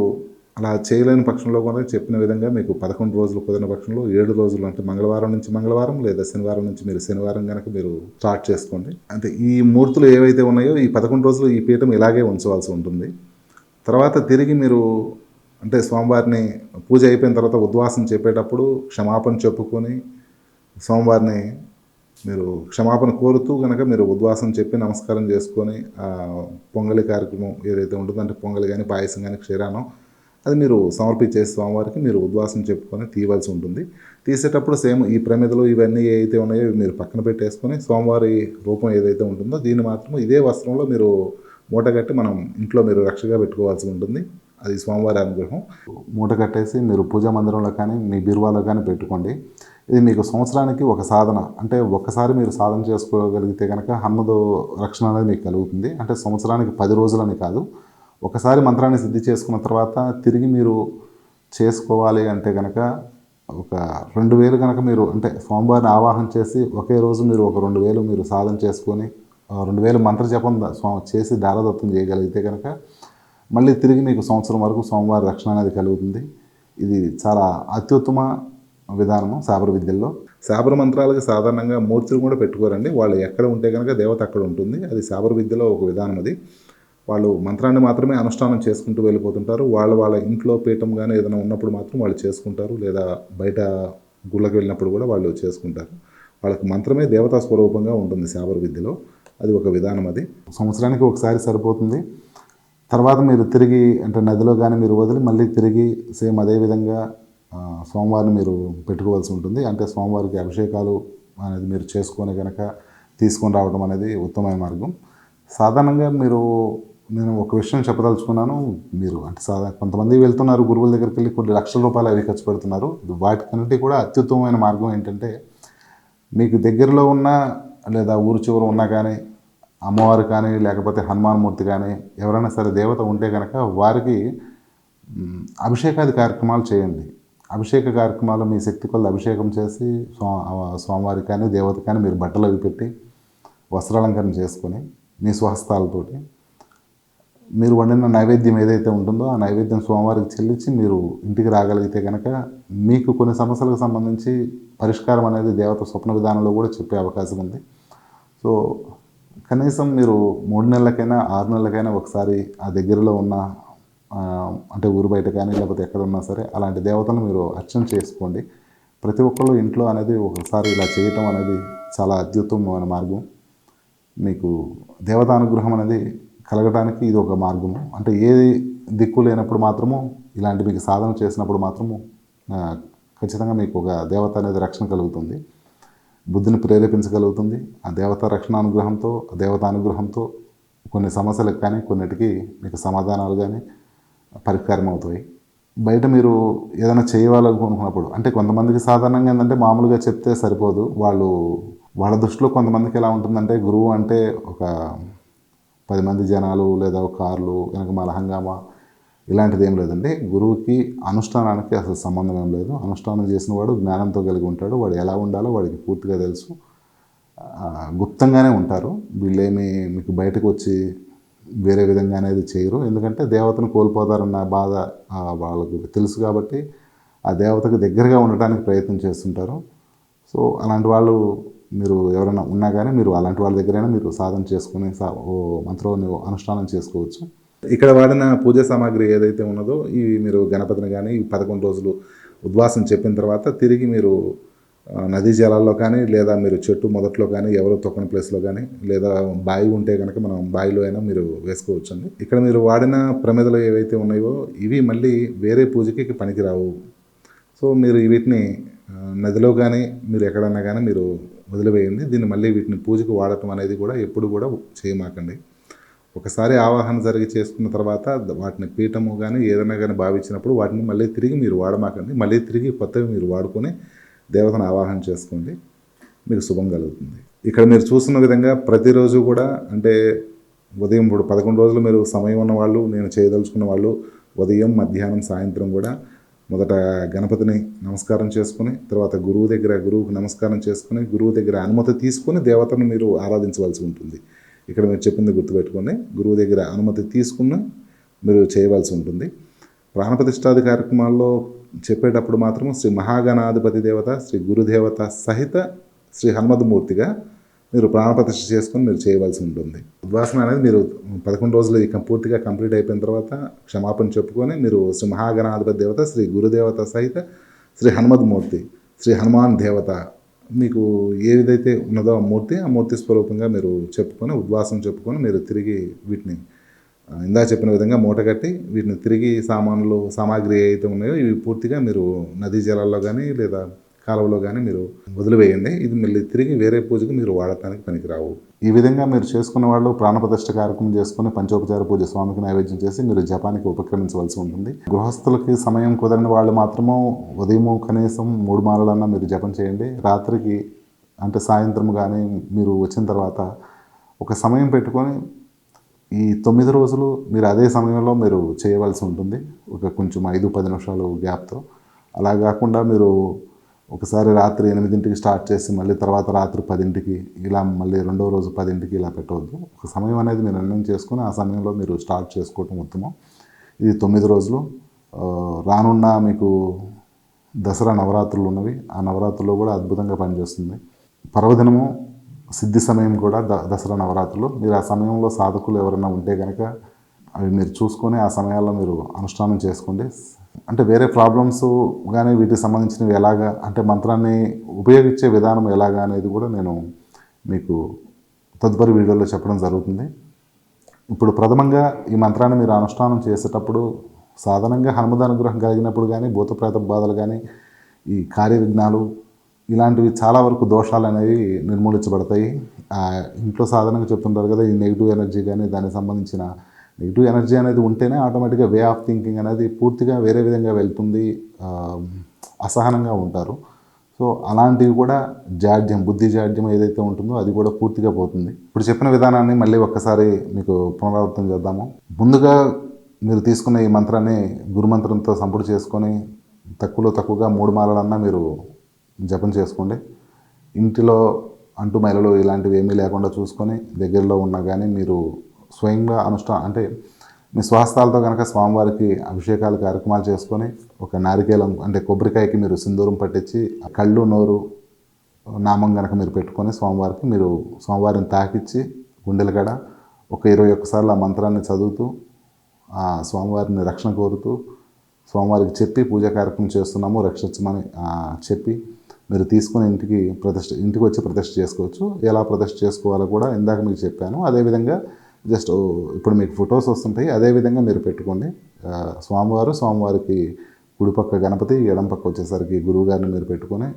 A: అలా చేయలేని పక్షంలో కూడా చెప్పిన విధంగా మీకు పదకొండు రోజులు కుదిరిన పక్షంలో ఏడు రోజులు అంటే మంగళవారం నుంచి మంగళవారం లేదా శనివారం నుంచి మీరు శనివారం కనుక మీరు స్టార్ట్ చేసుకోండి. అంటే ఈ మూర్తులు ఏవైతే ఉన్నాయో ఈ పదకొండు రోజులు ఈ పీఠం ఇలాగే ఉంచవలసి ఉంటుంది. తర్వాత తిరిగి మీరు అంటే స్వామివారిని పూజ అయిపోయిన తర్వాత ఉద్వాసం చెప్పేటప్పుడు క్షమాపణ చెప్పుకొని స్వామివారిని మీరు క్షమాపణ కోరుతూ కనుక మీరు ఉద్వాసం చెప్పి నమస్కారం చేసుకొని పొంగలి కార్యక్రమం ఏదైతే ఉంటుందో అంటే పొంగలి కానీ పాయసం కానీ క్షీరానం అది మీరు సమర్పించేసి స్వామివారికి మీరు ఉద్వాసం చెప్పుకొని తీయవలసి ఉంటుంది. తీసేటప్పుడు సేమ్ ఈ ప్రమిదలు ఇవన్నీ ఏవైతే ఉన్నాయో మీరు పక్కన పెట్టేసుకొని స్వామివారి రూపం ఏదైతే ఉంటుందో దీన్ని మాత్రం ఇదే వస్త్రంలో మీరు మూట కట్టి మనం ఇంట్లో మీరు రక్షగా పెట్టుకోవాల్సి ఉంటుంది. అది స్వామివారి అనుగ్రహం. మూట కట్టేసి మీరు పూజా మందిరంలో కానీ మీ బీరువాలో కానీ పెట్టుకోండి. ఇది మీకు సంవత్సరానికి ఒక సాధన. అంటే ఒక్కసారి మీరు సాధన చేసుకోగలిగితే కనుక హనుమదు రక్షణ అనేది మీకు కలుగుతుంది. అంటే సంవత్సరానికి పది రోజులని కాదు. ఒకసారి మంత్రాన్ని సిద్ధి చేసుకున్న తర్వాత తిరిగి మీరు చేసుకోవాలి అంటే కనుక ఒక రెండు వేలు కనుక మీరు అంటే స్వామివారిని ఆవాహన చేసి ఒకే రోజు మీరు ఒక రెండు వేలు మీరు సాధన చేసుకొని రెండు వేలు మంత్ర జపం స్వా- చేసి దారదత్తం చేయగలిగితే కనుక మళ్ళీ తిరిగి మీకు సంవత్సరం వరకు స్వామివారి రక్షణ అనేది కలుగుతుంది. ఇది చాలా అత్యుత్తమ విధానము శాబర విద్యల్లో. శాబర మంత్రాలకు సాధారణంగా మూర్తులు కూడా పెట్టుకోరండి. వాళ్ళు ఎక్కడ ఉంటే కనుక దేవత అక్కడ ఉంటుంది. అది శాబర విద్యలో ఒక విధానం అది. వాళ్ళు మంత్రాన్ని మాత్రమే అనుష్ఠానం చేసుకుంటూ వెళ్ళిపోతుంటారు. వాళ్ళ వాళ్ళ ఇంట్లో పీఠం కానీ ఏదైనా ఉన్నప్పుడు మాత్రం వాళ్ళు చేసుకుంటారు. లేదా బయట గుళ్ళకి వెళ్ళినప్పుడు కూడా వాళ్ళు చేసుకుంటారు. వాళ్ళకి మంత్రమే దేవతా స్వరూపంగా ఉంటుంది శాబర విద్యలో. అది ఒక విధానం అది. సంవత్సరానికి ఒకసారి సరిపోతుంది. తర్వాత మీరు తిరిగి అంటే నదిలో కానీ మీరు వదిలి మళ్ళీ తిరిగి సేమ్ అదే విధంగా మీరు పెట్టుకోవాల్సి ఉంటుంది. అంటే సోమవారికి అభిషేకాలు అనేది మీరు చేసుకొని కనుక తీసుకొని రావడం అనేది ఉత్తమమైన మార్గం. సాధారణంగా మీరు నేను ఒక విషయం చెప్పదలుచుకున్నాను. మీరు అంటే సాధారణ కొంతమంది వెళ్తున్నారు గురువుల దగ్గరికి వెళ్ళి కొన్ని లక్షల రూపాయలు అవి ఖర్చు పెడుతున్నారు. వాటికన్నిటి కూడా అత్యుత్తమమైన మార్గం ఏంటంటే మీకు దగ్గరలో ఉన్న లేదా ఊరు చివర ఉన్నా కానీ అమ్మవారు కానీ లేకపోతే హనుమాన్మూర్తి కానీ ఎవరైనా సరే దేవత ఉంటే కనుక వారికి అభిషేకాది కార్యక్రమాలు చేయండి. అభిషేక కార్యక్రమాలు మీ శక్తి కొద్ది అభిషేకం చేసి స్వా స్వామివారికి కానీ దేవత కానీ మీరు బట్టలు అవి పెట్టి వస్త్రాలంకరణ చేసుకొని మీ స్వహస్తాలతోటి మీరు వండిన నైవేద్యం ఏదైతే ఉంటుందో ఆ నైవేద్యం స్వామివారికి చెల్లించి మీరు ఇంటికి రాగలిగితే కనుక మీకు కొన్ని సమస్యలకు సంబంధించి పరిష్కారం అనేది దేవత స్వప్న విధానంలో కూడా చెప్పే అవకాశం ఉంది. సో కనీసం మీరు మూడు నెలలకైనా ఆరు నెలలకైనా ఒకసారి ఆ దగ్గరలో ఉన్న అంటే ఊరు బయట కానీ లేకపోతే ఎక్కడ ఉన్నా సరే అలాంటి దేవతను మీరు అర్చన చేసుకోండి. ప్రతి ఒక్కళ్ళు ఇంట్లో అనేది ఒకసారి ఇలా చేయటం అనేది చాలా అత్యుత్తమమైన మార్గం. మీకు దేవతానుగ్రహం అనేది కలగడానికి ఇది ఒక మార్గము అంటే ఏది దిక్కు లేనప్పుడు మాత్రము ఇలాంటి మీకు సాధన చేసినప్పుడు మాత్రము ఖచ్చితంగా మీకు ఒక దేవత అనేది రక్షణ కలుగుతుంది. బుద్ధిని ప్రేరేపించగలుగుతుంది. ఆ దేవత రక్షణ అనుగ్రహంతో ఆ దేవత అనుగ్రహంతో కొన్ని సమస్యలకు కానీ కొన్నిటికి మీకు సమాధానాలు కానీ పరిష్కారం అవుతాయి బయట మీరు ఏదైనా చేయాలనుకున్నప్పుడు అంటే కొంతమందికి సాధారణంగా ఏంటంటే మామూలుగా చెప్తే సరిపోదు. వాళ్ళు వాళ్ళ దృష్టిలో కొంతమందికి ఎలా ఉంటుందంటే గురువు అంటే ఒక పది మంది జనాలు లేదా కార్లు వెనక మల హంగామా ఇలాంటిది ఏం లేదండి. గురువుకి అనుష్ఠానానికి అసలు సంబంధం ఏం లేదు. అనుష్ఠానం చేసిన వాడు జ్ఞానంతో కలిగి ఉంటాడు. వాడు ఎలా ఉండాలో వాడికి పూర్తిగా తెలుసు. గుప్తంగానే ఉంటారు. వీళ్ళేమి మీకు బయటకు వచ్చి వేరే విధంగా అనేది చేయరు. ఎందుకంటే దేవతను కోల్పోతారన్న బాధ వాళ్ళకు తెలుసు కాబట్టి ఆ దేవతకు దగ్గరగా ఉండటానికి ప్రయత్నం చేస్తుంటారు. సో అలాంటి వాళ్ళు మీరు ఎవరైనా ఉన్నా కానీ మీరు అలాంటి వాళ్ళ దగ్గరైనా మీరు సాధన చేసుకుని సా ఓ మంత్రాన్ని అనుష్ఠానం చేసుకోవచ్చు. ఇక్కడ వాడిన పూజా సామాగ్రి ఏదైతే ఉన్నదో ఇవి మీరు గణపతిని కానీ పదకొండు రోజులు ఉద్వాసం చెప్పిన తర్వాత తిరిగి మీరు నదీ జలాల్లో కానీ లేదా మీరు చెట్టు మొదట్లో కానీ ఎవరో తొక్కని ప్లేస్లో కానీ లేదా బావి ఉంటే కనుక మనం బావిలో అయినా మీరు వేసుకోవచ్చు అండి ఇక్కడ మీరు వాడిన ప్రమిదలు ఏవైతే ఉన్నాయో ఇవి మళ్ళీ వేరే పూజకి పనికిరావు. సో మీరు వీటిని నదిలో కానీ మీరు ఎక్కడన్నా కానీ మీరు వదిలివేయండి. దీన్ని మళ్ళీ వీటిని పూజకు వాడటం అనేది కూడా ఎప్పుడు కూడా చేయమాకండి. ఒకసారి ఆవాహన జరిగి చేసుకున్న తర్వాత వాటిని పీఠము కానీ ఏదైనా కానీ భావించినప్పుడు వాటిని మళ్ళీ తిరిగి మీరు వాడమాకండి. మళ్ళీ తిరిగి కొత్తవి మీరు వాడుకొని దేవతను ఆవాహన చేసుకోండి. మీకు శుభం కలుగుతుంది. ఇక్కడ మీరు చూస్తున్న విధంగా ప్రతిరోజు కూడా అంటే ఉదయం ఇప్పుడు పదకొండు రోజులు మీరు సమయం ఉన్న వాళ్ళు నేను చేయదలుచుకున్న వాళ్ళు ఉదయం మధ్యాహ్నం సాయంత్రం కూడా మొదట గణపతిని నమస్కారం చేసుకుని తర్వాత గురువు దగ్గర గురువుకి నమస్కారం చేసుకుని గురువు దగ్గర అనుమతి తీసుకుని దేవతను మీరు ఆరాధించవలసి ఉంటుంది. ఇక్కడ మీరు చెప్పింది గుర్తుపెట్టుకొని గురువు దగ్గర అనుమతి తీసుకున్న మీరు చేయవలసి ఉంటుంది. ప్రాణప్రతిష్టాది కార్యక్రమాల్లో చెప్పేటప్పుడు మాత్రం శ్రీ మహాగణాధిపతి దేవత శ్రీ గురుదేవత సహిత శ్రీ హనుమద్మూర్తిగా మీరు ప్రాణప్రతిష్ఠ చేసుకొని మీరు చేయవలసి ఉంటుంది. ఉద్వాసన అనేది మీరు పదకొండు రోజులు ఇది పూర్తిగా కంప్లీట్ అయిపోయిన తర్వాత క్షమాపణ చెప్పుకొని మీరు శ్రీ మహాగణాధిపతి దేవత శ్రీ గురుదేవత సహిత శ్రీ హనుమద్మూర్తి శ్రీ హనుమాన్ దేవత మీకు ఏ విధైతే ఉన్నదో ఆ మూర్తి ఆ మూర్తి స్వరూపంగా మీరు చెప్పుకొని ఉద్వాసం చెప్పుకొని మీరు తిరిగి వీటిని ఇందా చెప్పిన విధంగా మూట కట్టి వీటిని తిరిగి సామాన్లు సామాగ్రి ఏవైతే ఉన్నాయో ఇవి పూర్తిగా మీరు నదీ జలాల్లో కానీ లేదా కాలువలో కానీ మీరు వదిలివేయండి. ఇది మళ్ళీ తిరిగి వేరే పూజకు మీరు వాడటానికి పనికిరావు. ఈ విధంగా మీరు చేసుకున్న వాళ్ళు ప్రాణప్రతిష్ఠ కార్యక్రమం చేసుకుని పంచోపచార పూజ స్వామికి నైవేద్యం చేసి మీరు జపానికి ఉపక్రమించవలసి ఉంటుంది. గృహస్థులకి సమయం కుదరని వాళ్ళు మాత్రము ఉదయము కనీసం మూడు మాలలన్నా మీరు జపం చేయండి. రాత్రికి అంటే సాయంత్రం కానీ మీరు వచ్చిన తర్వాత ఒక సమయం పెట్టుకొని ఈ తొమ్మిది రోజులు మీరు అదే సమయంలో మీరు చేయవలసి ఉంటుంది. ఒక కొంచెం ఐదు పది నిమిషాలు గ్యాప్తో. అలా కాకుండా మీరు ఒకసారి రాత్రి ఎనిమిదింటికి స్టార్ట్ చేసి మళ్ళీ తర్వాత రాత్రి పదింటికి ఇలా మళ్ళీ రెండో రోజు పదింటికి ఇలా పెట్టవద్దు. ఒక సమయం అనేది మీరు నిర్ణయం చేసుకుని ఆ సమయంలో మీరు స్టార్ట్ చేసుకోవటం ఉత్తమం. ఇది తొమ్మిది రోజులు. రానున్న మీకు దసరా నవరాత్రులు ఉన్నవి. ఆ నవరాత్రుల్లో కూడా అద్భుతంగా పనిచేస్తుంది. పర్వదినము సిద్ధి సమయం కూడా ద దసరా నవరాత్రులు. మీరు ఆ సమయంలో సాధకులు ఎవరైనా ఉంటే కనుక అవి మీరు చూసుకొని ఆ సమయాల్లో మీరు అనుష్ఠానం చేసుకోండి. అంటే వేరే ప్రాబ్లమ్స్ కానీ వీటికి సంబంధించినవి ఎలాగా అంటే మంత్రాన్ని ఉపయోగించే విధానం ఎలాగా అనేది కూడా నేను మీకు తదుపరి వీడియోలో చెప్పడం జరుగుతుంది. ఇప్పుడు ప్రథమంగా ఈ మంత్రాన్ని మీరు అనుష్ఠానం చేసేటప్పుడు సాధారణంగా హనుమద్ అనుగ్రహం కలిగినప్పుడు కానీ భూతప్రేత బాధలు కానీ ఈ కార్య విఘ్నాలు ఇలాంటివి చాలా వరకు దోషాలు అనేవి నిర్మూలించబడతాయి. ఇంట్లో సాధారణంగా చెప్తుంటారు కదా ఈ నెగిటివ్ ఎనర్జీ కానీ దానికి సంబంధించిన నెగిటివ్ ఎనర్జీ అనేది ఉంటేనే ఆటోమేటిక్గా వే ఆఫ్ థింకింగ్ అనేది పూర్తిగా వేరే విధంగా వెళ్తుంది అసహనంగా ఉంటారు. సో అలాంటివి కూడా జాడ్యం బుద్ధి జాడ్యం ఏదైతే ఉంటుందో అది కూడా పూర్తిగా పోతుంది. ఇప్పుడు చెప్పిన విధానాన్ని మళ్ళీ ఒక్కసారి మీకు పునరావృతం చేద్దాము. ముందుగా మీరు తీసుకున్న ఈ మంత్రాన్ని గురుమంత్రంతో సంపుడు చేసుకొని తక్కువలో తక్కువగా మూడు మాలలన్నా మీరు జపం చేసుకోండి. ఇంటిలో అంటు మైలలో ఇలాంటివి ఏమీ లేకుండా చూసుకొని దగ్గరలో ఉన్నా కానీ మీరు స్వయంగా అనుష్ఠానం అంటే మీ స్వహస్తాలతో కనుక స్వామివారికి అభిషేకాలు కార్యక్రమాలు చేసుకొని ఒక నారికేలం అంటే కొబ్బరికాయకి మీరు సింధూరం పట్టించి కళ్ళు నోరు నామం కనుక మీరు పెట్టుకొని స్వామివారికి మీరు స్వామివారిని తాకిచ్చి గుండెల కాడ ఒక ఇరవై ఒక్కసార్లు ఆ మంత్రాన్ని చదువుతూ ఆ స్వామివారిని రక్షణ కోరుతూ స్వామివారికి చెప్పి పూజా కార్యక్రమం చేస్తున్నాము రక్షించమని చెప్పి మీరు తీసుకుని ఇంటికి ప్రతిష్ట ఇంటికి వచ్చి ప్రతిష్ట చేసుకోవచ్చు. ఎలా ప్రతిష్ట చేసుకోవాలో కూడా ఇందాక మీకు చెప్పాను. అదేవిధంగా జస్ట్ ఇప్పుడు మీకు ఫొటోస్ వస్తుంటాయి అదేవిధంగా మీరు పెట్టుకోండి. స్వామివారు స్వామివారికి కుడిపక్క గణపతి ఎడం పక్క వచ్చేసరికి గురువుగారిని మీరు పెట్టుకొని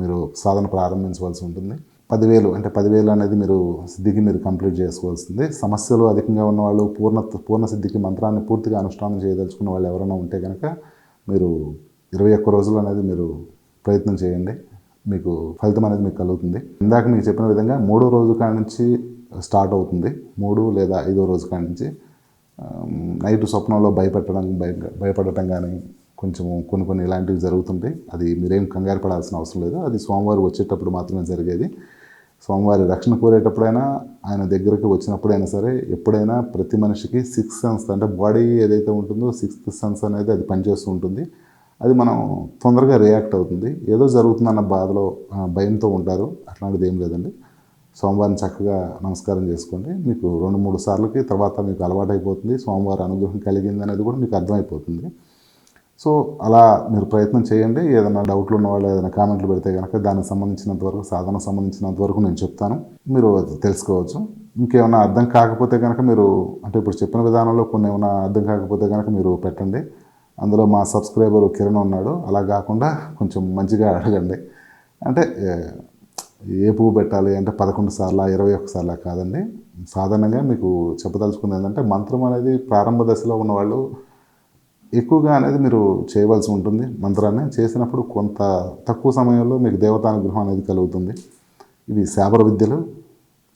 A: మీరు సాధన ప్రారంభించవలసి ఉంటుంది. పదివేలు అంటే పదివేలు అనేది మీరు సిద్ధికి మీరు కంప్లీట్ చేసుకోవాల్సింది. సమస్యలు అధికంగా ఉన్నవాళ్ళు పూర్ణ పూర్ణ సిద్ధికి మంత్రాన్ని పూర్తిగా అనుష్ఠానం చేయదలుచుకున్న వాళ్ళు ఎవరైనా ఉంటే కనుక మీరు ఇరవై ఒక్క రోజులు అనేది మీరు ప్రయత్నం చేయండి. మీకు ఫలితం అనేది మీకు కలుగుతుంది. ఇందాక మీకు చెప్పిన విధంగా మూడో రోజు కాడి నుంచి స్టార్ట్ అవుతుంది. మూడు లేదా ఐదో రోజు కాడి నుంచి నైట్ స్వప్నంలో భయపెట్టడం భయ భయపడటం కానీ కొంచెం కొన్ని కొన్ని ఇలాంటివి జరుగుతుంటాయి. అది మీరేం కంగారు పడాల్సిన అవసరం లేదు. అది సోమవారం వచ్చేటప్పుడు మాత్రమే జరిగేది. స్వామివారి రక్షణ కోరేటప్పుడైనా ఆయన దగ్గరికి వచ్చినప్పుడైనా సరే ఎప్పుడైనా ప్రతి మనిషికి సిక్స్ సెన్స్ అంటే బాడీ ఏదైతే ఉంటుందో సిక్స్త్ సెన్స్ అనేది అది పనిచేస్తూ ఉంటుంది. అది మనం తొందరగా రియాక్ట్ అవుతుంది. ఏదో జరుగుతుందన్న బాధలో భయంతో ఉంటారు. అట్లాంటిది ఏం లేదండి. సోమవారం చక్కగా నమస్కారం చేసుకోండి. మీకు రెండు మూడు సార్లకి తర్వాత మీకు అలవాటైపోతుంది. సోమవారం అనుగ్రహం కలిగింది అనేది కూడా మీకు అర్థమైపోతుంది. సో అలా మీరు ప్రయత్నం చేయండి. ఏదైనా డౌట్లు ఉన్న వాళ్ళు ఏదైనా కామెంట్లు పెడితే కనుక దానికి సంబంధించినంత వరకు సాధన సంబంధించినంత వరకు నేను చెప్తాను. మీరు అది తెలుసుకోవచ్చు. ఇంకేమైనా అర్థం కాకపోతే కనుక మీరు అంటే ఇప్పుడు చెప్పిన విధానంలో కొన్ని ఏమైనా అర్థం కాకపోతే కనుక మీరు పెట్టండి. అందులో మా సబ్స్క్రైబర్ కిరణ్ ఉన్నాడు. అలా కాకుండా కొంచెం మంచిగా అడగండి. అంటే ఏ, పువ్వు పెట్టాలి అంటే పదకొండు సార్ల ఇరవై ఒక్క కాదండి. సాధారణంగా మీకు చెప్పదలుచుకుంది ఏంటంటే మంత్రం అనేది ప్రారంభ దశలో ఉన్నవాళ్ళు ఎక్కువగా అనేది మీరు చేయవలసి ఉంటుంది మంత్రాన్ని. చేసినప్పుడు కొంత తక్కువ సమయంలో మీకు దేవతానుగ్రహం అనేది కలుగుతుంది. ఇవి శాబర విద్యలు.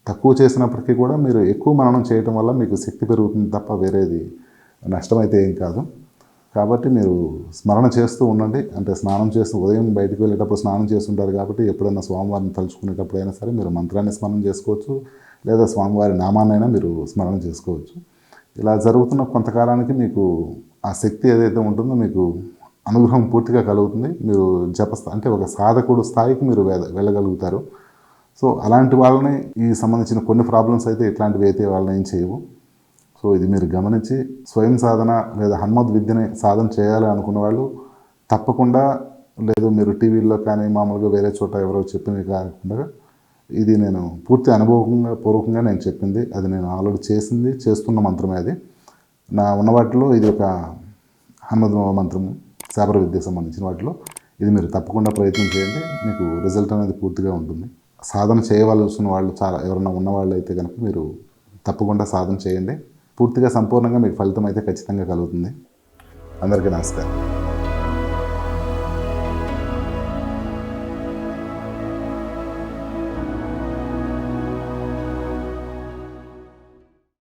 A: తక్కువ చేసినప్పటికీ కూడా మీరు ఎక్కువ మననం చేయటం వల్ల మీకు శక్తి పెరుగుతుంది తప్ప వేరేది నష్టమైతే ఏం కాదు. కాబట్టి మీరు స్మరణ చేస్తూ ఉండండి. అంటే స్నానం చేస్తూ ఉదయం బయటకు వెళ్ళేటప్పుడు స్నానం చేస్తుంటారు కాబట్టి ఎప్పుడైనా స్వామివారిని తలుచుకునేటప్పుడైనా సరే మీరు మంత్రాన్ని స్మరణ చేసుకోవచ్చు. లేదా స్వామివారి నామాన్నైనా మీరు స్మరణ చేసుకోవచ్చు. ఇలా జరుగుతున్న కొంతకాలానికి మీకు ఆ శక్తి ఏదైతే ఉంటుందో మీకు అనుగ్రహం పూర్తిగా కలుగుతుంది. మీరు జప అంటే ఒక సాధకుడు స్థాయికి మీరు వెళ్ళగలుగుతారు. సో అలాంటి వాళ్ళని ఈ సంబంధించిన కొన్ని ప్రాబ్లమ్స్ అయితే ఇట్లాంటివి అయితే వాళ్ళని ఏం చేయవు. సో ఇది మీరు గమనించి స్వయం సాధన లేదా హనుమద్ విద్యని సాధన చేయాలి అనుకున్న వాళ్ళు తప్పకుండా లేదు మీరు టీవీల్లో కానీ మామూలుగా వేరే చోట ఎవరో చెప్పింది కాకుండా ఇది నేను పూర్తి అనుభవంగా పూర్వకంగా నేను చెప్పింది. అది నేను ఆల్రెడీ చేసింది చేస్తున్న మంత్రమే అది. నా ఉన్న వాటిలో ఇది ఒక హనుమద్ మంత్రము శాపర విద్యకు సంబంధించిన వాటిలో. ఇది మీరు తప్పకుండా ప్రయత్నం చేయండి. మీకు రిజల్ట్ అనేది పూర్తిగా ఉంటుంది. సాధన చేయవలసిన వాళ్ళు చాలా ఎవరైనా ఉన్నవాళ్ళు అయితే కనుక మీరు తప్పకుండా సాధన చేయండి. పూర్తిగా సంపూర్ణంగా మీకు ఫలితం అయితే ఖచ్చితంగా కలుగుతుంది. అందరికీ నమస్కారం.